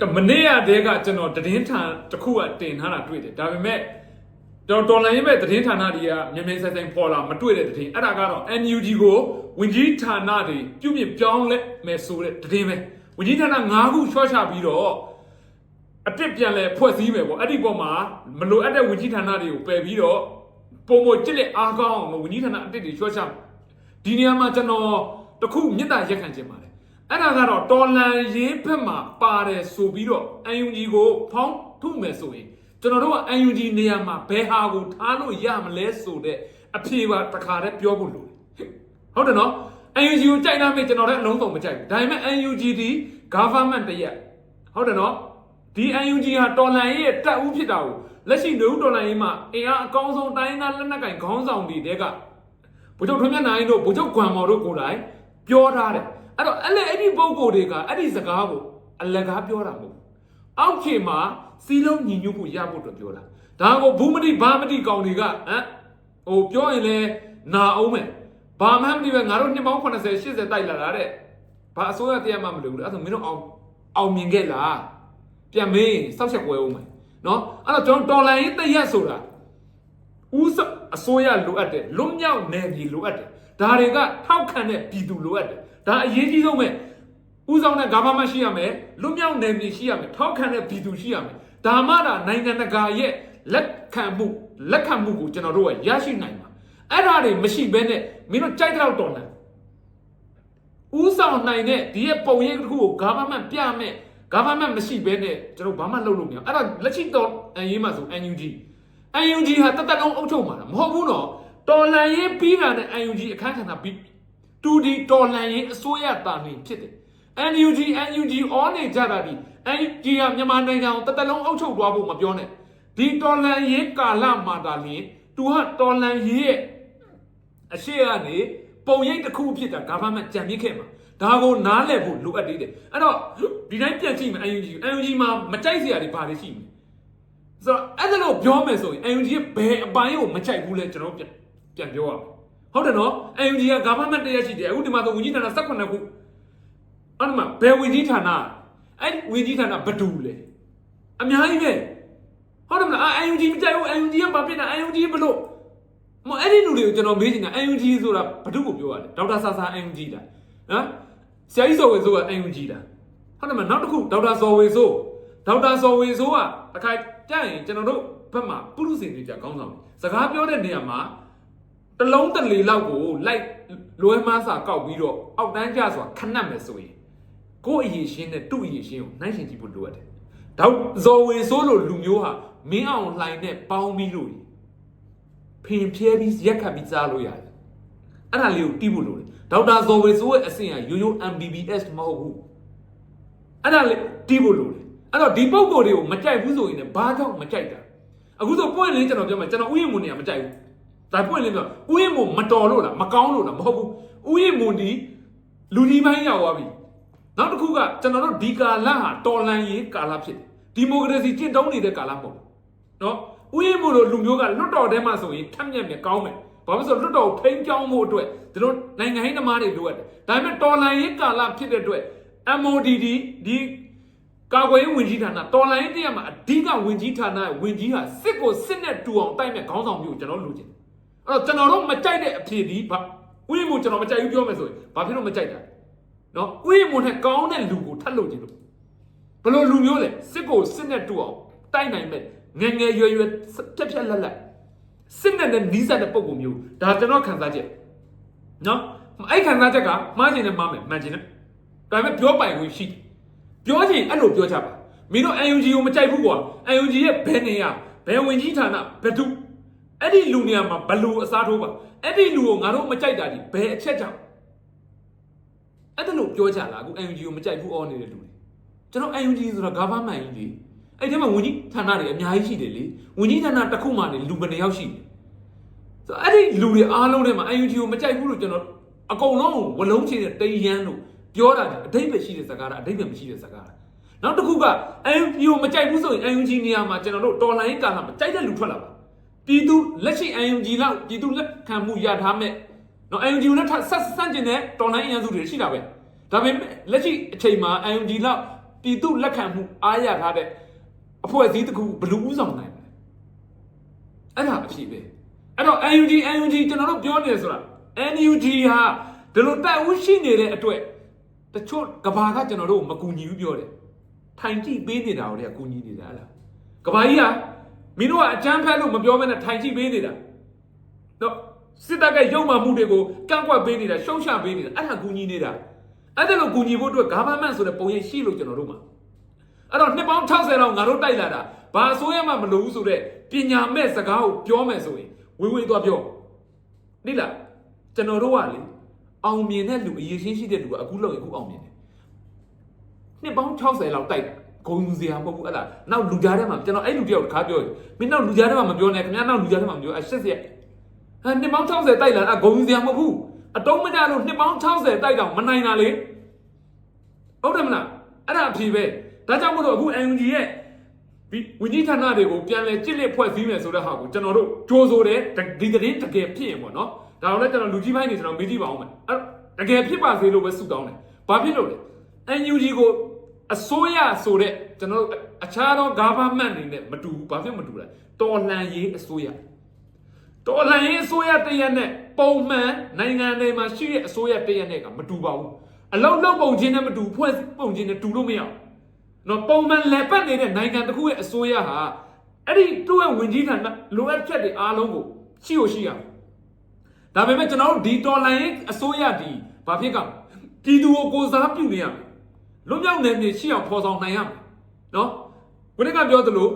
ကမနေ့ကတည်းကကျွန်တော်သတင်းဌာနတစ်ခုကတင်ထားတာတွေ့တယ်ဒါပေမဲ့တော်တော်လိုင်းရဲ့သတင်းဌာနတွေကမြန်မြန်ဆိုင်ဆိုင်ပေါ်လာမတွေ့တဲ့သတင်းအဲ့ဒါကတော့ NUG ကိုဝင်ကြီးဌာနတွေပြုပြင်ပြောင်းလဲမယ်ဆိုတဲ့သတင်းပဲဝင်ကြီးဌာန၅ခုချော့ချပြီးတော့အတစ်ပြန်လဲဖွဲ့စည်းမယ်ပေါ့အဲ့ဒီပေါ်မှာမလိုအပ်တဲ့ဝင်ကြီးဌာနတွေကိုပယ်ပြီးတော့ပုံမကြစ်လက်အားကောင်းအောင်လို့ဝင်ကြီးဌာနအတစ်တွေချော့ချဒီနေရာမှာကျွန်တော်တခုမြစ်တာရက်ခံခြင်းပါတယ် အဲ့ဒါကတော့တော်လန်ရေးဘက်မှာပါတယ်ဆိုပြီးတော့ UNG ကိုဖောင်းထုမယ်ဆိုရင်ကျွန်တော်တို့က UNG နေရာမှာဘယ်ဟာကိုထားလို့ရမလဲဆိုတဲ့အဖြေပါတခါတည်းပြောဖို့လိုတယ်ဟုတ်တယ်နော် UNG ကိုကြိုက်လားမေးကျွန်တော်လည်းအလုံးစုံမကြိုက်ဘူးဒါပေမဲ့ UNG ဒီ government တရက်ဟုတ်တယ်နော်ဒီ UNG ဟာတော်လန်ရေးရဲ့တက်ဦးဖြစ်တာကိုလက်ရှိနေဦးတော်လန်ရေးမှာအင်အားအကောင်းဆုံးတိုင်းသားလက်နက်ကင်ခေါင်းဆောင်တွေတဲကဗိုလ်ချုပ်ထွန်းမြတ်နိုင်တို့ဗိုလ်ချုပ်ကွမ်မော်တို့ကိုယ်တိုင်ပြောထားတယ် အဲ့တော့အဲ့လေအဲ့ဒီပုံကိုယ်တွေကအဲ့ဒီစကားကိုအလကားပြောတာမဟုတ်ဘူးအောက်ခြေမှာစီလုံးညီညွတ်ဖို့ရဖို့အတွက်ပြောတာဒါကိုဘူးမတိဘာမတိကောင်တွေကဟမ်ဟိုပြောရင်လဲနာအောင်မယ်ဘာမှမသိပဲငါတို့နှစ်ပေါင်း80 80တိုက်လာတာတဲ့ဘာအစိုးရတရားမှမလုပ်ဘူးလေအဲ့ဒါဆိုမင်းတို့အောင်အောင်မြင်ခဲ့လားပြန်မေးစောက်ချက်ကွဲအောင်မယ်နော်အဲ့တော့ကျွန်တော်တော်လိုင်းရေးတရက်ဆိုတာဦးစအစိုးရလိုအပ်တယ်လွတ်မြောက်နယ်ပြည်လိုအပ်တယ်ဒါတွေကထောက်ခံတဲ့ပြည်သူလိုအပ်တယ် ဒါအရေးကြီးဆုံးပဲဦးဆောင်တဲ့ဂါဗမရှိရမယ်လွတ်မြောက်နယ်ပြည်ရှိရမယ်ထောက်ခံတဲ့ပြည်သူရှိရမယ်ဒါမှဒါနိုင်ငံတကာရဲ့လက်ခံမှုလက်ခံမှုကိုကျွန်တော်တို့ကရရှိနိုင်မှာအဲ့ဒါတွေမရှိဘဲနဲ့မင်းတို့ကြိုက်တဲ့လောက်တော်တယ်ဥဆောင်နိုင်တဲ့ဒီရဲ့ပုံရိပ်တစ်ခုကို government ပြမဲ့ government မရှိဘဲနဲ့ကျွန်တော်ဘာမှလုပ်လို့မရဘူးအဲ့ဒါလက်ရှိတော့အန်ရေးမှာဆို NUG NUG ဟာတသက်လုံးအုပ်ချုပ်မှာလားမဟုတ်ဘူးနော်တော်လန်ရေးပြီးတာနဲ့ NUG အခန်းကဏ္ဍပြီး 2D တော်လန်ရေးအစိုးရတာနေဖြစ်တယ် NUG NUG all နေကြတာဒီ NUG ကမြန်မာနိုင်ငံကိုတသက်လုံးအုပ်ချုပ်သွားဖို့မပြောနဲ့ဒီတော်လန်ရေးကာလမှာတာလင်းသူဟာတော်လန်ရေးရဲ့အရှိကနေပုံရိပ်တစ်ခုဖြစ်တာ government ကြံပြစ်ခဲ့မှာဒါကိုနားလည်ဖို့လိုအပ်သေးတယ်အဲ့တော့ဒီတိုင်းပြန်ကြည့်မယ် UNG UNG မှာမကြိုက်စရာတွေဘာတွေရှိမလဲဆိုတော့အဲ့ဒါလို့ပြောမယ်ဆိုရင် UNG ရဲ့ဘယ်အပိုင်းကိုမကြိုက်ဘူးလဲကျွန်တော်ပြန်ပြန်ပြောရမယ် ဟုတ်တယ်နော် UNG က government တရက်ရှိတယ်အခုဒီမှာဆိုဝင်ကြီးဌာန18ခုအဲ့ဒီမှာဘယ်ဝင်ကြီးဌာနအဲ့ဝင်ကြီးဌာနဘယ်သူလဲအများကြီးပဲဟုတ်တယ်မလား UNG မကြိုက်ဘူး UNG ကဘာဖြစ်တာ UNG ဘလို့မအဲ့ဒီလူတွေကိုကျွန်တော်မေးချင်တာ UNG ဆိုတာဘာလို့ကိုပြောရလဲဒေါက်တာဆာဆာ UNG လားနော်ဆရာကြီးစော်ဝေဆိုးက UNG လားဟုတ်တယ်မနောက်တစ်ခုဒေါက်တာစော်ဝေဆိုးဒေါက်တာစော်ဝေဆိုးကတစ်ခါကြရင်ကျွန်တော်တို့ဘက်မှာပုရုစင်တွေကြကောင်းဆောင်စကားပြောတဲ့နေရာမှာ တလုံးတလေလောက်ကိုလိုက်လွဲမန်းစာကောက်ပြီးတော့အောက်တန်းကျဆိုတာခဏမယ်ဆိုရင်ကိုယ့်အရေးရှင်းနဲ့သူ့အရေးရှင်းကိုနိုင်ရှင်ကြည့်ဖို့လိုအပ်တယ်ဒေါက်ဇော်ဝေဆိုးလိုလူမျိုးဟာမင်းအောင်လှိုင်နဲ့ပေါင်းပြီးလို့ဖင်ဖြဲပြီးရက်ခတ်ပြီးစားလို့ရတယ်အဲ့ဒါလေးကိုတီးဖို့လိုတယ်ဒေါက်တာဇော်ဝေဆိုးရဲ့အဆင့်ကရိုးရိုး MBBS မဟုတ်ဘူးအဲ့ဒါလေးတီးဖို့လိုတယ်အဲ့တော့ဒီပုံကိုယ်တွေကိုမကြိုက်ဘူးဆိုရင်လည်းဘာကြောင့်မကြိုက်တာအခုဆိုပွင့်လင်းကျွန်တော်ပြောမှာကျွန်တော်ဥယျာဉ်မွန်နေရမကြိုက်ဘူး ဒါပွင့်လင်းပြောဥယျာဉ်မွန်မတော်လို့လားမကောင်းလို့လားမဟုတ်ဘူးဥယျာဉ်မွန်ဒီလူကြီးပိုင်းရောက်သွားပြီနောက်တစ်ခုကကျွန်တော်တို့ဒီကာလဟာတော်လန်ရေးကာလဖြစ်တယ်ဒီမိုကရေစီကျင့်သုံးနေတဲ့ကာလမဟုတ်ဘူးနော်ဥယျာဉ်မို့လို့လူမျိုးကလွတ်တော်ထဲမှာဆိုရင်ထက်မြက်မြက်ကောင်းမယ်ဘာလို့လဲဆိုတော့လွတ်တော်ကိုထိန်းကြောင်းဖို့အတွက်ဒီလိုနိုင်ငံဟင်းသမားတွေလိုအပ်တယ်ဒါပေမဲ့တော်လန်ရေးကာလဖြစ်တဲ့အတွက် MODD ဒီကာကွယ်ရေးဝန်ကြီးဌာနတော်လန်ရေးတရားမှာအဓိကဝန်ကြီးဌာနရဲ့ဝန်ကြီးဟာစစ်ကိုစစ်နဲ့တူအောင်တိုက်မဲ့ခေါင်းဆောင်မျိုးကိုကျွန်တော်လိုချင်တယ် အဲ့တော့ကျွန်တော်တို့မကြိုက်တဲ့အဖြစ်ဒီဘာဥယျာဉ်မို့ကျွန်တော်မကြိုက်ဘူးပြောမယ်ဆိုရင်ဘာဖြစ်လို့မကြိုက်တာနော်ဥယျာဉ်မို့နဲ့ကောင်းတဲ့လူကိုထပ်လို့ချင်လို့ဘယ်လိုလူမျိုးလဲစစ်ကိုစစ်နဲ့တူအောင်တိုက်နိုင်မဲ့ငယ်ငယ်ရွယ်ရွယ်ပြက်ပြက်လက်လက်စစ်နဲ့နဲ့နီးစပ်တဲ့ပုံပုံမျိုးဒါကျွန်တော်ခံစားချက်နော်အဲ့ခံစားချက်ကမှားချင်တယ်မှားမယ်မှန်ချင်တယ်ဒါပေမဲ့ပြောပိုင်ခွင့်ရှိပြောချင်အဲ့လိုပြောချပါမင်းတို့ UNG ကိုမကြိုက်ဘူးကွာ UNG ရဲ့ဘယ်နေရဘယ်ဝင်ကြီးဌာနဘယ်သူ အဲ့ဒီလူနေရာမှာဘလူအစားထိုးပါအဲ့ဒီလူကိုငါတို့မကြိုက်တာဒီဘယ်အချက်ကြောင့်အဲ့ဒါလို့ပြောချလာအခု UNG ကိုမကြိုက်ဘူးအော်နေတဲ့လူတွေကျွန်တော် UNG ဆိုတာ government ကြီးလေအဲ့ဒီမှာဝန်ကြီးဌာနတွေအများကြီးရှိတယ်လေဝန်ကြီးဌာနတစ်ခုမှနေလူဘယ်နှယောက်ရှိလဲဆိုတော့အဲ့ဒီလူတွေအားလုံးထဲမှာ UNG ကိုမကြိုက်ဘူးလို့ကျွန်တော်အကုန်လုံးကိုဝလုံးချင်တဲ့တရန်လို့ပြောတာအတိတ်ပဲရှိတဲ့စကားတာအတိတ်ပဲမရှိတဲ့စကားတာနောက်တစ်ခုက UNG ကိုမကြိုက်ဘူးဆိုရင် UNG နေရာမှာကျွန်တော်တို့တော်လိုင်းကာလာမှာကြိုက်တဲ့လူထွက်လာပါ ပြည်သူလက်ရှိ UNG လောက်ပြည်သူလက်ခံမှုရထားမဲ့နော် UNG ကိုလည်းဆက်ဆန့်ကျင်တဲ့တော်လိုင်းအင်အားစုတွေရှိတာပဲဒါပေမဲ့လက်ရှိအချိန်မှာ UNG လောက်ပြည်သူလက်ခံမှုအားရထားတဲ့အဖွဲ့အစည်းတစ်ခုဘယ်လူဦးဆောင်နိုင်မလဲအဲ့ဒါအဖြစ်ပဲအဲ့တော့ UNG UNG ကျွန်တော်တို့ပြောနေဆိုတာ NUG ဟာဒီလိုတက်ဦးရှိနေတဲ့အတွက်တချို့ကဘာကကျွန်တော်တို့မကူညီဘူးပြောတယ်ထိုင်ကြည့်ပေးနေတာတွေကအကူညီနေတာဟလားကဘာကြီးက မင်းတို့ကအကြမ်းဖက်လို့မပြောဘဲနဲ့ထိုင်ကြည့်ပေးနေတာတော့စစ်တပ်ကရုံမှမှုတွေကိုကန့်ကွက်ပေးနေတာရှုံ့ချပေးနေတာအဲ့ဒါကူညီနေတာအဲ့ဒါလို့ကူညီဖို့အတွက် government ဆိုတဲ့ပုံရိပ်ရှိလို့ကျွန်တော်တို့မှာအဲ့တော့နှစ်ပေါင်း60လောက်ငါတို့တိုက်လာတာဘာအစိုးရမှမလုပ်ဘူးဆိုတော့ပညာမဲ့စကားကိုပြောမယ်ဆိုရင်ဝေဝေသွားပြောနိလားကျွန်တော်တို့ကလေအောင်မြင်တဲ့လူအရေးရှင်းရှိတဲ့လူကအခုလောက်ရင်အခုအောင်မြင်တယ်နှစ်ပေါင်း60လောက်တိုက်တာ ဂုံယူစရာမဟုတ်ဘူးအဲ့ဒါနောက်လူကြားထဲမှာကျွန်တော်အဲ့လူတယောက်တစ်ခါပြောတယ်မင်းနောက်လူကြားထဲမှာမပြောနဲ့ခင်ဗျားနောက်လူကြားထဲမှာမပြောအဲ့ရှစ်စက်ဟမ်နှစ်ပေါင်း60တိုက်လာတာဂုံယူစရာမဟုတ်ဘူးအတုံးမကြလို့နှစ်ပေါင်း60တိုက်တော့မနိုင်တာလေဟုတ်တယ်မလားအဲ့ဒါအဖြေပဲဒါကြောင့်မို့လို့အခု UNG ရဲ့ဒီဝင်းကြီးဌာနတွေကိုပြန်လဲကြစ်လက်ဖွဲ့စည်းမယ်ဆိုတဲ့ဟာကိုကျွန်တော်တို့ကြိုးဆိုတယ်ဒီသတင်းတကယ်ဖြစ်ရင်ပေါ့နော်ဒါတော့လည်းကျွန်တော်လူကြီးပိုင်းနေကျွန်တော်မေးကြည့်ပါအောင်မယ်အဲ့တကယ်ဖြစ်ပါစေလို့ပဲဆုတောင်းတယ်ဘာဖြစ်လို့လဲ UNG ကို အစိုးရဆိုတဲ့ကျွန်တော်တို့အခြားသော government တွေနဲ့မတူဘူးဘာဖြစ်မတူလဲတော်လှန်ရေးအစိုးရတော်လှန်ရေးအစိုးရတရက်နဲ့ပုံမှန်နိုင်ငံတွေမှာရှိတဲ့အစိုးရတရက်နဲ့ကမတူပါဘူးအလုံးလုံးပုံချင်းနဲ့မတူဖွဲ့စည်းပုံချင်းနဲ့တူလို့မရဘူးနော်ပုံမှန်လက်ပတ်နေတဲ့နိုင်ငံတစ်ခုရဲ့အစိုးရဟာအဲ့ဒီသူ့ရဲ့ဝင်ကြီးဌာနလိုအပ်ချက်တွေအားလုံးကိုရှိကိုရှိရမယ်ဒါပေမဲ့ကျွန်တော်တို့ဒီတော်လှန်ရေးအစိုးရဒီဘာဖြစ်ကပြည်သူကိုကိုစားပြုနေရမယ် လွတ်မြောက်နေနေရှိအောင်ဖော်ဆောင်နိုင်ရမယ်နော်ဘုရားကပြောသလို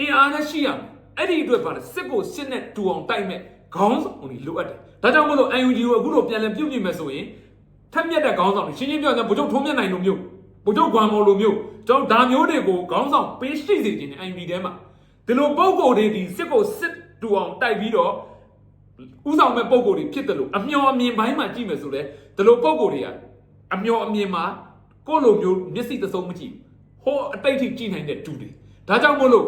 အင်အားနဲ့ရှိရမယ်အဲ့ဒီအတွက်ပါလေစစ်ကိုစစ်နဲ့တူအောင်တိုက်မဲ့ခေါင်းဆောင်တွေလိုအပ်တယ်ဒါကြောင့်မို့လို့ UNG ကိုအခုလိုပြန်လည်ပြုတ်ပြင်မယ်ဆိုရင်ထက်မြက်တဲ့ခေါင်းဆောင်တွေရှင်းရှင်းပြောရင်ဗိုလ်ချုပ်ထုံးမြတ်နိုင်လိုမျိုးဗိုလ်ချုပ်ကွမ်မော်လိုမျိုးကျွန်တော်ဒါမျိုးတွေကိုခေါင်းဆောင်ပေးရှိစေခြင်းနဲ့ UNG ထဲမှာဒီလိုပုံကိုယ်တွေဒီစစ်ကိုစစ်တူအောင်တိုက်ပြီးတော့ဥဆောင်မဲ့ပုံကိုယ်တွေဖြစ်တယ်လို့အမျော်အမြင်ပိုင်းမှာကြည့်မယ်ဆိုလဲဒီလိုပုံကိုယ်တွေကအမျော်အမြင်မှာ ကိုယ့်လိုမျိုးမျက်စိတစ်စုံမကြည့်ဘူးဟောအတိတ်ထိကြည့်နိုင်တဲ့တူတွေဒါကြောင့်မို့လို့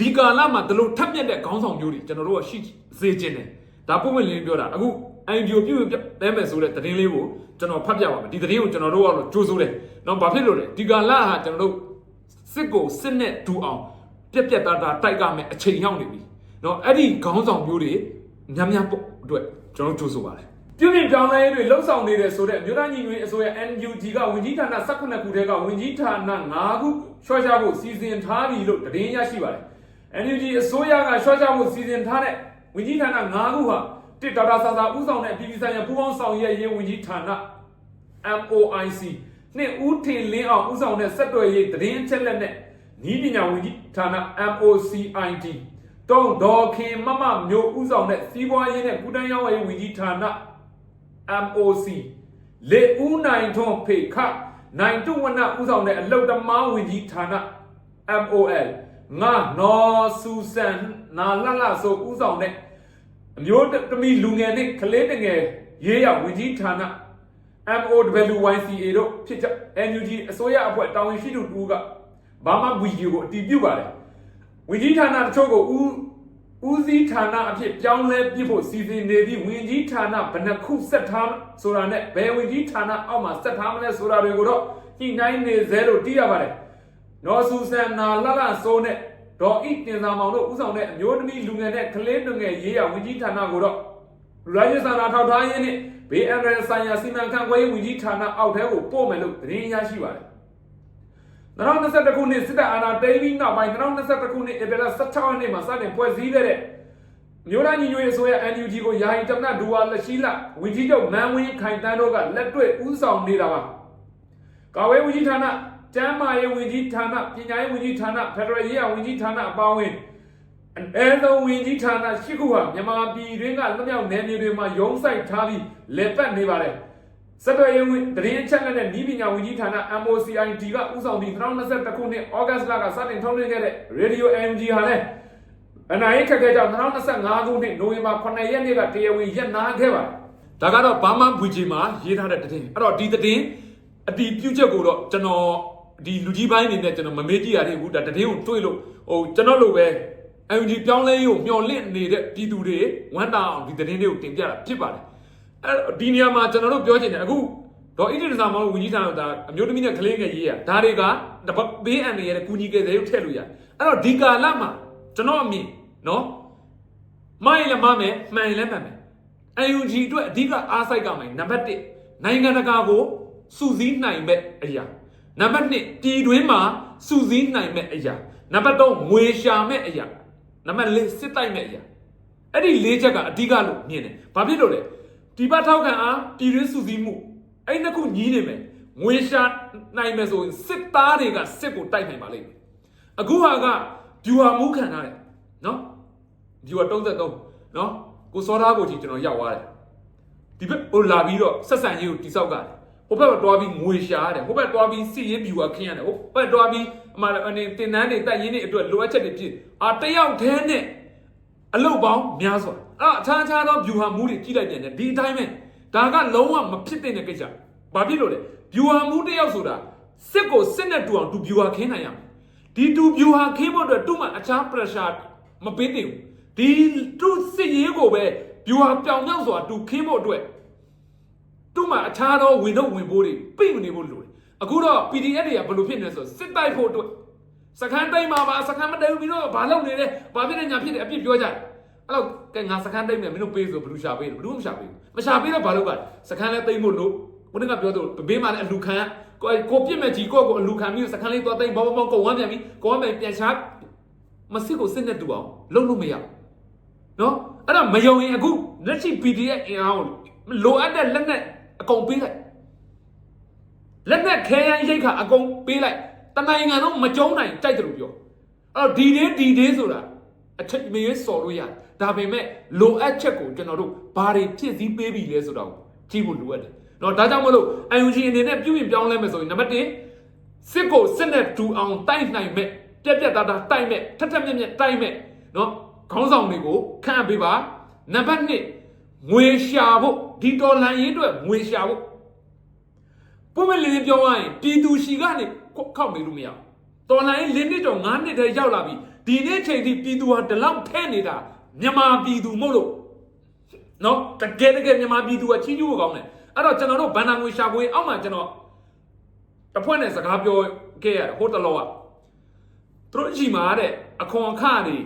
ဒီကာလမှာဒီလိုထက်မြက်တဲ့ခေါင်းဆောင်မျိုးတွေကျွန်တော်တို့ကရှိစေခြင်းတယ်ဒါပုံဝင်လင်းပြောတာအခုအန်ဂျီယိုပြုတ်ပြတဲမယ်ဆိုတဲ့သတင်းလေးကိုကျွန်တော်ဖတ်ပြပါမယ်ဒီသတင်းကိုကျွန်တော်တို့ကတော့ကြိုးစိုးတယ်နော်ဘာဖြစ်လို့လဲဒီကာလဟာကျွန်တော်တို့စစ်ကိုစစ်နဲ့ဒူအောင်ပြက်ပြက်သားသားတိုက်ကမယ်အချိန်ရောက်နေပြီနော်အဲ့ဒီခေါင်းဆောင်မျိုးတွေများများပေါ့အတွက်ကျွန်တော်ကြိုးဆိုပါတယ် ပြုပြင်ပြောင်းလဲရေးတွေလှုပ်ဆောင်နေတယ်ဆိုတဲ့အမျိုးသားညီညွတ်ရေးအစိုးရ NUG ကဝင်ကြီးဌာန18ခုထဲကဝင်ကြီးဌာန9ခုရှော့ချဖို့စီစဉ်ထားပြီလို့သတင်းရရှိပါတယ် NUG အစိုးရကရှော့ချဖို့စီစဉ်ထားတဲ့ဝင်ကြီးဌာန9ခုဟာတစ်ဒေါက်တာဆာဆာဦးဆောင်တဲ့အပြည်ပြည်ဆိုင်ရာပူးပေါင်းဆောင်ရွက်ရေးဝင်ကြီးဌာန MOIC နှစ်ဦးထင်လင်းအောင်ဦးဆောင်တဲ့ဆက်သွယ်ရေးသတင်းအချက်လက်နဲ့ဤပညာဝင်ကြီးဌာန MOCIT တုံးဒေါ်ခင်မမမျိုးဦးဆောင်တဲ့စီးပွားရေးနဲ့ကုတန်းရောင်းဝယ်ရေးဝန်ကြီးဌာန MOC လေဦးနိုင်ထွန်းဖေခနိုင်တုဝနဦးဆောင်တဲ့အလုတ်သမားဝန်ကြီးဌာန MOL ငါနော်ဆူဆန်နာလလဆိုဦးဆောင်တဲ့အမျိုးသမီးလူငယ်နဲ့ကလေးငယ်ရေးရဝန်ကြီးဌာန MOWYCA တို့ဖြစ်ကြ NUG အစိုးရအဖွဲ့တာဝန်ရှိသူတူကဘာမှဗီဒီယိုကိုအတည်ပြုပါတယ်ဝန်ကြီးဌာနတချို့ကိုဦး ဦးစီးဌာနအဖြစ်ပြောင်းလဲပြစ်ဖို့စီစဉ်နေပြီးဝန်ကြီးဌာနဘယ်နှခုဆက်ထားဆိုတာနဲ့ဘယ်ဝန်ကြီးဌာနအောက်မှာဆက်ထားမလဲဆိုတာတွေကိုတော့ညှိနှိုင်းနေသေးလို့သိရပါတယ်နော်ဆူဆန်နာလလဆိုးနဲ့ဒေါ်ဣတင်စာမောင်တို့ဦးဆောင်တဲ့အမျိုးသမီးလူငယ်နဲ့ကလေးလူငယ်ရေးရဝန်ကြီးဌာနကိုတော့ရာဂျစာနာထောက်ထားရေးနဲ့ဘေးအန္တရာယ်ဆိုင်ရာစီမံခန့်ခွဲရေးဝန်ကြီးဌာနအောက်ထဲကိုပို့မယ်လို့သတင်းရရှိပါတယ်။ 2021ခုနှစ်စစ်တပ်အာဏာသိမ်းပြီးနောက်ပိုင်း2021ခုနှစ်ဧပြီလ16ရက်နေ့မှာစတင်ဖွဲ့စည်းခဲ့တဲ့မြို့သားညီညွတ်ရေးအစိုးရ NUG ကိုယာယီတမနဒူဝါလက်ရှိလဝန်ကြီးချုပ်မန်ဝင်းခိုင်တန်းတို့ကလက်တွေ့ဦးဆောင်နေတာပါ။ကာဝေးဝန်ကြီးဌာနကျန်းမာရေးဝန်ကြီးဌာနပညာရေးဝန်ကြီးဌာနဖက်ဒရယ်ရေးရာဝန်ကြီးဌာနအပါအဝင်အဲသောဝင်ကြီးဌာနရှိခုဟာမြန်မာပြည်တွင်းကလွတ်မြောက်နယ်မြေတွေမှာရုံးဆိုင်ထားပြီးလက်ပတ်နေပါတယ် စက်တော်ရေးဝင်တရင်ချက်လက်နဲ့ဤပညာဝင်ကြီးဌာန MOCID ကဥဆောင်ပြီး2021ခုနှစ်ဩဂတ်စ်လကစတင်ထုတ်လွှင့်ခဲ့တဲ့ Radio MG ဟာလည်းအနာရေးခက်ခဲကြောင့်2025ခုနှစ်နိုဝင်ဘာ9ရက်နေ့ကတရားဝင်ရက်နာခဲ့ပါတယ်ဒါကတော့ဘာမှဘူဂျီမှာရေးထားတဲ့တည်င်းအဲ့တော့ဒီတည်င်းအတီးပြုတ်ချက်ကိုတော့ကျွန်တော်ဒီလူကြီးပိုင်းအနေနဲ့ကျွန်တော်မမေ့ကြည့်ရသေးဘူးဒါတည်င်းကိုတွေးလို့ဟိုကျွန်တော်လိုပဲ MG ပြောင်းလဲရေးကိုမျှော်လင့်နေတဲ့ပြည်သူတွေဝမ်းတာအောင်ဒီသတင်းလေးကိုတင်ပြတာဖြစ်ပါတယ် အဲ့တော့ဒီနေရာမှာကျွန်တော်တို့ပြောချင်တယ်အခုဒေါ်ဣတိတစာမောင်ဝင်ကြီးဌာနကဒါအမျိုးသမီးနဲ့ကလေးငယ်ရေးရဒါတွေကတပတ်ဘေးအန္တရာယ်နဲ့ကုညီကယ်ဆယ်ရုပ်ထည့်လို့ရတယ်အဲ့တော့ဒီကာလမှာကျွန်တော်အမြင်နော်မိုင်းလည်းမမယ်မှန်ရင်လည်းမှန်မယ် UNG အတွက်အဓိကအားစိုက်ကမယ်နံပါတ်1နိုင်ငံတကာကိုစူးစီးနိုင်မဲ့အရာနံပါတ်2ပြည်တွင်းမှာစူးစီးနိုင်မဲ့အရာနံပါတ်3ငွေရှာမဲ့အရာနံပါတ်4စစ်တိုက်မဲ့အရာအဲ့ဒီ၄ချက်ကအဓိကလို့မြင်တယ်ဘာဖြစ်လို့လဲ ဒီဘထောက်ခံအားပြည်တွင်းစူးစီးမှုအဲ့နှစ်ခုညီးနေမယ်ငွေရှာနိုင်မယ်ဆိုရင်စစ်သားတွေကစစ်ကိုတိုက်နိုင်ပါလိမ့်မယ်အခုဟာကဗျူဟာမူခံထားတယ်နော်ဗျူဟာ33နော်ကိုစောသားကိုကြီးကျွန်တော်ရောက်သွားတယ်ဒီဘက်ဟိုလာပြီးတော့ဆက်ဆံရေးကိုတိဆောက်ကြတယ်ဟိုဘက်ကတွားပြီးငွေရှာရတယ်ဟိုဘက်တွားပြီးစီရေး view ကခင်းရတယ်ဟိုဘက်တွားပြီးအမှအနေတင်တန်းတွေတက်ရင်းတွေအတွက်လိုအပ်ချက်တွေဖြစ်အာတယောက်တည်းနဲ့ အလုပ်ပေါင်းများစွာအဲ့အခြားခြားသော view ဟာမူတွေကြီးလိုက်တယ်နဲ့ဒီအတိုင်းပဲဒါကလုံးဝမဖြစ်တဲ့ကိစ္စဘာဖြစ်လို့လဲ view ဟာမူတယောက်ဆိုတာစစ်ကိုစစ်နဲ့တူအောင်သူ view ဟာခင်းနိုင်ရမယ်ဒီတူ view ဟာခင်းဖို့အတွက်သူ့မှာအခြား pressure မပေးသင့်ဘူးဒီသူစစ်ရေးကိုပဲ view ဟာပြောင်ပြောင်စွာသူခင်းဖို့အတွက်သူ့မှာအခြားသောဝင်တော့ဝင်ပိုးတွေပြိမနေဖို့လိုတယ်အခုတော့ PDF တွေကဘယ်လိုဖြစ်နေလဲဆိုတော့စစ်တိုက်ဖို့အတွက် စခန်းတိုက်မှာပါစခန်းမတိုက်ဘူးပြီးတော့ဘာလုပ်နေလဲဘာဖြစ်နေညာဖြစ်တယ်အပြစ်ပြောကြတယ်အဲ့တော့ကဲငါစခန်းတိုက်မယ်မင်းတို့ပေးဆိုဘယ်လိုရှာပေးလဲဘယ်လိုမရှာပေးဘူးမရှာပေးတော့ဘာလုပ်ကလဲစခန်းလဲတိမ့်ဖို့လို့ဘုန်းကပြောတော့ဘေးမှာလည်းအလူခံကိုကိုပြစ်မဲ့ကြီးကိုကိုအလူခံပြီးစခန်းလေးသွားတိမ့်ဘောဘောဘောကိုဝမ်းပြန်ပြီးကိုဝမ်းပြန်ပြန်ရှာမစစ်ကိုစစ်နဲ့တူအောင်လုံးလို့မရဘူးနော်အဲ့ဒါမယုံရင်အခုလက်ရှိ PDF အင်အားကိုလိုအပ်တဲ့လက်နဲ့အကုန်ပေးလိုက်လက်နဲ့ခဲယမ်းရိတ်ခါအကုန်ပေးလိုက် တနိုင်ငံလုံးမကြုံနိုင်ကြိုက်တယ်လို့ပြောအဲ့တော့ဒီဒေးဒီဒေးဆိုတာအချက်မရွေးစော်လို့ရတယ်ဒါပေမဲ့လိုအပ်ချက်ကိုကျွန်တော်တို့ဘာတွေဖြစ်စည်းပေးပြီလဲဆိုတော့ကြည့်ဖို့လိုအပ်တယ်နော်ဒါကြောင့်မလို့ UNG အနေနဲ့ပြုပြင်ပြောင်းလဲမယ်ဆိုရင်နံပါတ်1စစ်ကိုစစ်နဲ့တူအောင်တိုက်နိုင်မဲ့ပြက်ပြက်သားသားတိုက်မဲ့ထက်ထက်မြက်မြက်တိုက်မဲ့နော်ခေါင်းဆောင်တွေကိုခန့်အပ်ပေးပါနံပါတ်2ငွေရှာဖို့ဒီတော်လန်ရေးအတွက်ငွေရှာဖို့ပုံမလင်းလင်းပြောရရင်ပြည်သူရှိကနေ ခောက်နေလို့မရဘူးတော်လန်ရေးလင်းနှစ်တော့9နှစ်တည်းရောက်လာပြီဒီနေ့ချိန်ထိပြည်သူဟာဒီလောက်ထဲနေတာမြန်မာပြည်သူမို့လို့နော်တကယ်တကယ်မြန်မာပြည်သူကချင်းကျူးကောင်းတယ်အဲ့တော့ကျွန်တော်တို့ဘန္နာငွေရှာဖွေအောက်မှာကျွန်တော်တစ်ဖွဲ့နဲ့စကားပြောခဲ့ရတယ်ဟိုတလောကသူတို့ရှိမှာတဲ့အခွန်အခတွေ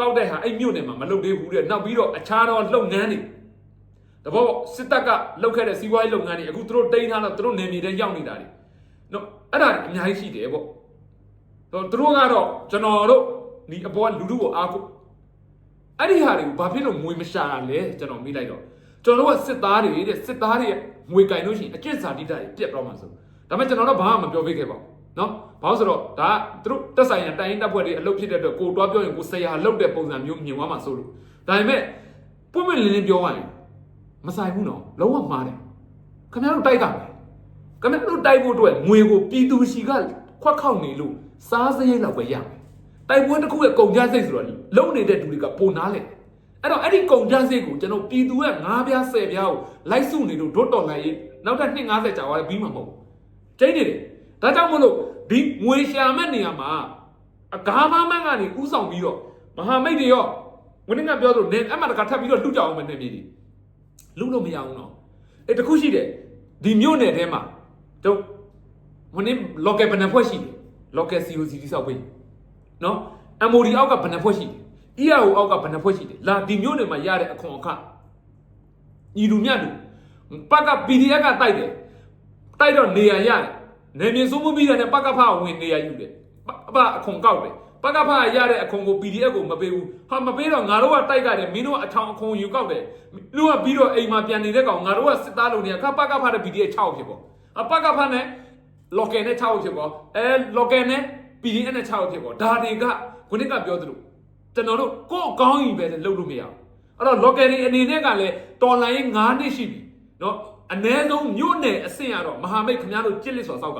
ကောက်တဲ့ဟာအဲ့မြို့နယ်မှာမလုပ်သေးဘူးတဲ့နောက်ပြီးတော့အခြားသောလုပ်ငန်းတွေတဘောစစ်တပ်ကလုပ်ခဲ့တဲ့စီးပွားရေးလုပ်ငန်းတွေအခုသူတို့တိန်းထားတော့သူတို့နေမြေထဲရောက်နေတာတွေ နော်အဲ့ဒါအများကြီးရှိတယ်ပေါ့တော့သူတို့ကတော့ကျွန်တော်တို့ဒီအပေါ်ကလူလူကိုအားကိုအဲ့ဒီဟာတွေကိုဘာဖြစ်လို့ငွေမရှာတာလဲကျွန်တော်မေးလိုက်တော့ကျွန်တော်တို့ကစစ်သားတွေတဲ့စစ်သားတွေငွေကင်လို့ရှိရင်အကျင့်စာတိတ္တတွေပြက်တော့မှာဆိုဒါပေမဲ့ကျွန်တော်တို့ဘာမှမပြောပေးခဲ့ပါဘူးနော်ဘာလို့ဆိုတော့ဒါသူတို့တက်ဆိုင်ရတိုင်းတပ်ဖွဲ့တွေအလုပ်ဖြစ်တဲ့အတွက်ကိုတွားပြောရင်ကိုဆရာလောက်တဲ့ပုံစံမျိုးမြင်သွားမှာဆိုလို့ဒါပေမဲ့ပွင့်ပွင့်လင်းလင်းပြောရရင်မဆိုင်ဘူးနော်လုံးဝမှားတယ်ခင်ဗျားတို့တိုက်တာပဲ ခင်ဗျားတို့တိုက်ဖို့အတွက်ငွေကိုပြည်သူရှိကခွက်ခောက်နေလို့စားစရိတ်လောက်ပဲရမယ်တိုက်ပွဲတစ်ခုရဲ့ကုန်ကြစိတ်ဆိုတော့လုံနေတဲ့သူတွေကပုံနာလေအဲ့တော့အဲ့ဒီကုန်ကြစိတ်ကိုကျွန်တော်ပြည်သူရဲ့ငါးပြားဆယ်ပြားကိုလိုက်စုနေလို့ဒွတ်တော်လိုက်ရေးနောက်ထပ်250ကြာသွားတယ်ပြီးမှာမဟုတ်ဘူးကျိတ်နေတယ်ဒါကြောင့်မလို့ဒီငွေရှာမဲ့နေရာမှာအကားမမန်းကနေဥဆောင်ပြီးတော့မဟာမိတ်တွေရောဝင်းကပြောသလိုနေအမှတကထပ်ပြီးတော့လှုပ်ကြအောင်မယ်နေမြေကြီးလှုပ်လို့မရဘူးနော်အဲတခုရှိတယ်ဒီမြို့နယ်ထဲမှာ တို့ဝင်း local ဘယ်နှဖွဲ့ရှိတယ် local COC တိဆောက်ပေးနော် MOD အောက်ကဘယ်နှဖွဲ့ရှိတယ် EAO အောက်ကဘယ်နှဖွဲ့ရှိတယ်လာဒီမြို့နယ်မှာရတဲ့အခွန်အခညီလူမြတ်လူပတ်က PDF ကတိုက်တယ်တိုက်တော့နေရရတယ်နေမြေစိုးမှုပြီးတယ်နဲ့ပကဖဝင်နေရယူတယ်ပပအခွန်ကောက်တယ်ပကဖရတဲ့အခွန်ကို PDF ကိုမပေးဘူးဟာမပေးတော့ငါတို့ကတိုက်ကြတယ်မင်းတို့ကအထောင်အခွန်ယူကောက်တယ်တို့ကပြီးတော့အိမ်မှာပြန်နေတဲ့ကောင်ငါတို့ကစစ်သားလုံနေခပကဖတဲ့ PDF 6ဖြစ်ပေါ့ အပကဖနဲ့ local နဲ့6ဖြစ်ပေါ့အဲ local နဲ့ PDF နဲ့6ဖြစ်ပေါ့ဒါတွေကခုနကပြောသလိုကျွန်တော်တို့ကိုယ့်အကောင်းကြီးပဲလုပ်လို့မရဘူးအဲ့တော့ local တွေအနေနဲ့ကလည်းတော်လိုင်း9နှစ်ရှိပြီเนาะအ ਨੇ ဆုံးမြို့နယ်အဆင့်ရတော့မဟာမိတ်ခင်ဗျားတို့ကြစ်လစ်စွာစောက်က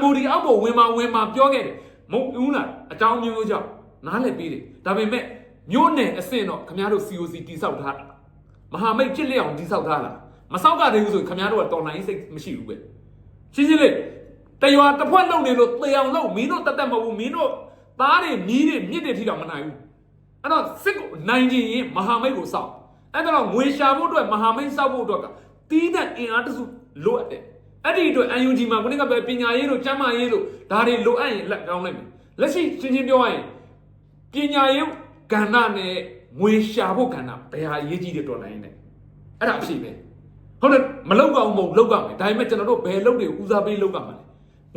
MOD အောက်ပေါ်ဝင်มาဝင်มาပြောခဲ့တယ်မဟုတ်ဘူးလားအကြောင်းမျိုးမျိုးကြောင့်နားလည်ပြီးတယ်ဒါပေမဲ့မြို့နယ်အဆင့်တော့ခင်ဗျားတို့ COC တိဆောက်ထားတာမဟာမိတ်ကြစ်လစ်အောင်တိဆောက်ထားတာမဆောက်ကြသေးဘူးဆိုရင်ခင်ဗျားတို့ကတော်လိုင်းစိတ်မရှိဘူးပဲ ရှင်းရှင်းလေးတရွာတစ်ဖွဲ့လုံနေလို့တေအောင်လို့မင်းတို့တတ်တတ်မဟုတ်ဘူးမင်းတို့သားတွေမြီးတွေမြစ်တွေထိတော့မနိုင်ဘူးအဲ့တော့စစ်ကိုနိုင်ခြင်းရင်မဟာမိတ်ကိုစောက်အဲ့တော့ငွေရှာဖို့အတွက်မဟာမိတ်စောက်ဖို့အတွက်ကတီးတဲ့အင်အားတစုလိုအပ်တယ်အဲ့ဒီအတွက် UNG မှာခုနကပဲပညာရေးတို့ကျန်းမာရေးတို့ဒါတွေလိုအပ်ရင်လက်ကောင်းလိုက်မယ်လက်ရှိရှင်းရှင်းပြောရရင်ပညာရေးကဏ္ဍနဲ့ငွေရှာဖို့ကဏ္ဍဘယ်ဟာအရေးကြီးတယ်တော်နိုင်နေအဲ့ဒါအဖြစ်ပဲ ဟုတ်တယ်မလောက်ကောင်မဟုတ်လောက်ကမယ်ဒါပေမဲ့ကျွန်တော်တို့ဘယ်လောက်တွေဦးစားပေးလောက်ကမှာလဲ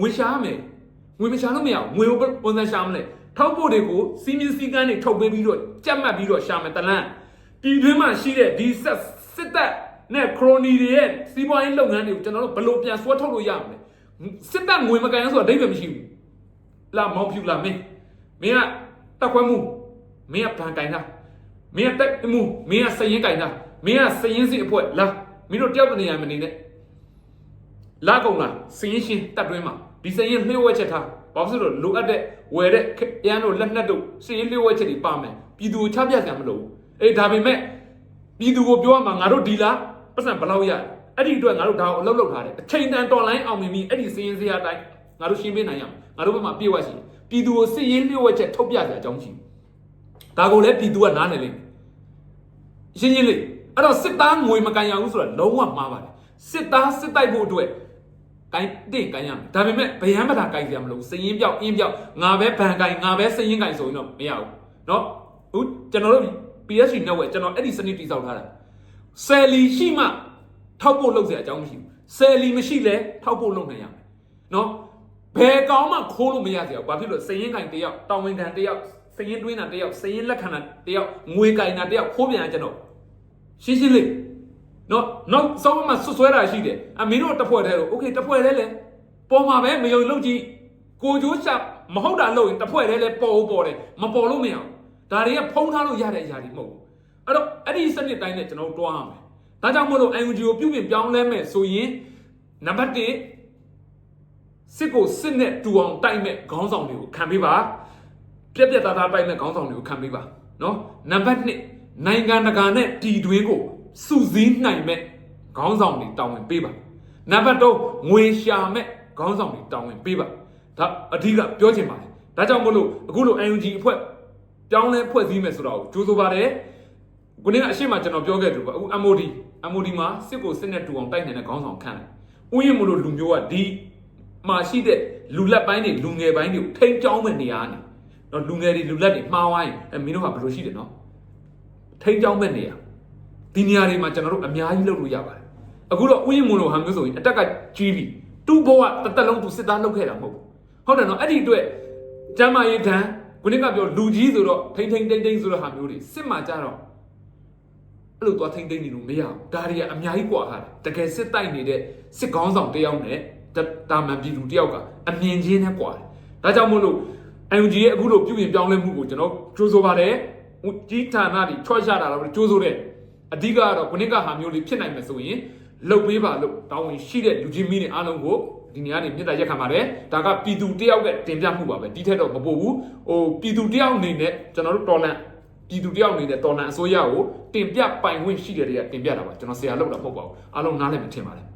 ငွေရှာရမယ်ငွေမရှာလို့မရဘူးငွေကိုပုံစံရှာမလဲထောက်ဖို့တွေကိုစီးမင်းစည်းကမ်းတွေထုတ်ပေးပြီးတော့ကြက်မှတ်ပြီးတော့ရှာမယ်တလန်းပြည်တွင်းမှာရှိတဲ့ဒီဆက်စစ်တပ်နဲ့ခရိုနီတွေရဲ့စီးပွားရေးလုပ်ငန်းတွေကိုကျွန်တော်တို့ဘယ်လိုပြန်ဆွဲထုတ်လို့ရမလဲစစ်တပ်ငွေမကန်ဆိုတော့အဓိပ္ပာယ်မရှိဘူးလာမောင်ဖြူလာမင်းမင်းကတက်ခွဲမှုမင်းကဗန်ကင်တာမင်းကတက်မှုမင်းကစရင်ကင်တာမင်းကစရင်စီအဖွဲလာ မင်းတို့တယောက်တနေရာမနေနဲ့လာကုန်လားစရင်ရှင်တက်တွင်းမှာဒီစရင်လျှို့ဝှက်ချက်ထားဘာဖြစ်လို့လိုအပ်တဲ့ဝယ်တဲ့ရန်တို့လက်နက်တို့စရင်လျှို့ဝှက်ချက်တွေပါမယ်ပြည်သူကိုချပြစရာမလိုဘူးအေးဒါပေမဲ့ပြည်သူကိုပြောရမှာငါတို့ဒီလားပတ်စံဘယ်လောက်ရအဲ့ဒီအတွက်ငါတို့ဒါကိုအလုပ်လုပ်ထားတယ်အချိန်တန်တော်လိုင်းအောင်မြင်ပြီးအဲ့ဒီစရင်စရာတိုင်းငါတို့ရှင်းပေးနိုင်ရမယ်ငါတို့ဘက်မှာပြေဝရှိတယ်ပြည်သူကိုစရင်လျှို့ဝှက်ချက်ထုတ်ပြစရာအကြောင်းရှိတယ်ဒါကိုလည်းပြည်သူကနားနယ်လိမ့်မယ်ရှင်းရှင်းလေး အဲ့တော့စစ်သားငွေမကန်ရဘူးဆိုတာလုံးဝမှားပါတယ်စစ်သားစစ်တိုက်ဖို့အတွက်ကိုင်းတင့်ကိုင်းရမယ်ဒါပေမဲ့ဗယံမတာကိုင်းစရာမလိုဘူးစရင်ပြောက်အင်းပြောက်ငါပဲဗန်ကိုင်းငါပဲစရင်ကိုင်းဆိုရင်တော့မရဘူးเนาะဟုတ်ကျွန်တော်တို့ PSG network ကျွန်တော်အဲ့ဒီစနစ်တိစောက်ထားတာဆယ်လီရှိမှထောက်ဖို့လုပ်စရာအကြောင်းမရှိဘူးဆယ်လီမရှိလဲထောက်ဖို့လုပ်နိုင်ရမယ်เนาะဘယ်ကောင်မှခိုးလို့မရစရာဘာဖြစ်လို့စရင်ကိုင်းတယောက်တောင်ဝင်ခံတယောက်စရင်တွင်းတာတယောက်စရင်လက်ခံတာတယောက်ငွေကိုင်းတာတယောက်ခိုးပြန်ကျွန်တော် ရှင်းရှင်းလေးနော်နောက်စောင်းမှဆွဆွဲတာရှိတယ်အမင်းတို့တစ်ဖွဲ့တည်းတော့โอเคတစ်ဖွဲ့တည်းလေပေါ်မှာပဲမယုံလို့ကြည့်ကိုကျိုးချမဟုတ်တာလို့ရင်တစ်ဖွဲ့တည်းလဲပေါ်ဖို့ပေါ်တယ်မပေါ်လို့မရအောင်ဒါတွေကဖုံးထားလို့ရတဲ့အရာတွေမဟုတ်ဘူးအဲ့တော့အဲ့ဒီစနစ်တိုင်းနဲ့ကျွန်တော်တို့တွားရမယ်ဒါကြောင့်မို့လို့ UNG ကိုပြုပြင်ပြောင်းလဲမယ်ဆိုရင်နံပါတ်1စစ်ကိုစစ်နဲ့တူအောင်တိုက်မဲ့ခေါင်းဆောင်တွေကိုခံပေးပါပြက်ပြက်သားသားတိုက်မဲ့ခေါင်းဆောင်တွေကိုခံပေးပါနော်နံပါတ်2 နိုင်ငံတကာနဲ့တည်တွင်းကိုစုစည်းနိုင်မဲ့ခေါင်းဆောင်တွေတောင်းဝင်ပေးပါနံပါတ်3ငွေရှာမဲ့ခေါင်းဆောင်တွေတောင်းဝင်ပေးပါဒါအဓိကပြောချင်ပါတယ်ဒါကြောင့်မို့လို့အခုလို UNG အဖွဲ့ပြောင်းလဲဖွဲ့စည်းမယ်ဆိုတော့ကြိုးစိုးပါတယ်ခုနကအရှိမကျွန်တော်ပြောခဲ့တယ်ပေါ့အခု MOD MOD မှာစစ်ကိုစစ်နဲ့တူအောင်တိုက်နေတဲ့ခေါင်းဆောင်ခန့်တယ်ဥယျာဉ်မလို့လူမျိုးကဒီမှာရှိတဲ့လူလက်ပိုင်းတွေလူငယ်ပိုင်းတွေကိုထိန်းကျောင်းမဲ့နေရာနေနော်လူငယ်တွေလူလက်တွေမှားဝိုင်းအဲမင်းတို့ကဘယ်လိုရှိတယ်နော် ထိန်းကျောင်းမဲ့နေရဒီနေရာတွေမှာကျွန်တော်တို့အများကြီးလုပ်လို့ရပါတယ်အခုတော့ဥယျာဉ်မွန်လိုဟာမျိုးဆိုရင်အတက်ကကြီးပြီသူ့ဘဝတစ်သက်လုံးသူစစ်သားလုပ်ခဲ့တာမဟုတ်ဘူးဟုတ်တယ်နော်အဲ့ဒီအတွက်ကျမ်းမာရေးဒဏ်ခုနကပြောလူကြီးဆိုတော့ထိမ့်ထိမ့်တိမ့်တိမ့်ဆိုတဲ့ဟာမျိုးတွေစစ်မှကြတော့အဲ့လိုသွားထိမ့်သိမ့်နေလို့မရဘူးဒါတွေကအများကြီးကွာဟာတကယ်စစ်တိုက်နေတဲ့စစ်ကောင်းဆောင်တယောက်နဲ့တာမန်ပြည်သူတယောက်ကအမြင်ချင်းနဲ့ကွာတယ်ဒါကြောင့်မို့လို့ UNG ရဲ့အခုလိုပြုပြင်ပြောင်းလဲမှုကိုကျွန်တော်ကြိုးဆိုပါတယ် ကြီးဌာနတွေချွတ်ရတာတော့ကြိုးဆိုတယ်အဓိကကတော့ခုနကဟာမျိုးလေးဖြစ်နိုင်မယ်ဆိုရင်လှုပ်ပေးပါလို့တောင်းဝင်ရှိတဲ့လူချင်းမင်းတွေအားလုံးကိုဒီနေရာနေမြစ်တာရက်ခံပါတယ်ဒါကပြည်သူတယောက်ရဲ့တင်ပြမှုပါပဲဒီထက်တော့မပို့ဘူးဟိုပြည်သူတယောက်အနေနဲ့ကျွန်တော်တို့တော်လန်ပြည်သူတယောက်နေတဲ့တော်လန်အစိုးရကိုတင်ပြပိုင်ခွင့်ရှိတဲ့တွေကတင်ပြတာပါကျွန်တော်ဆရာလောက်တာမဟုတ်ပါဘူးအားလုံးနားလည်မှထင်ပါတယ်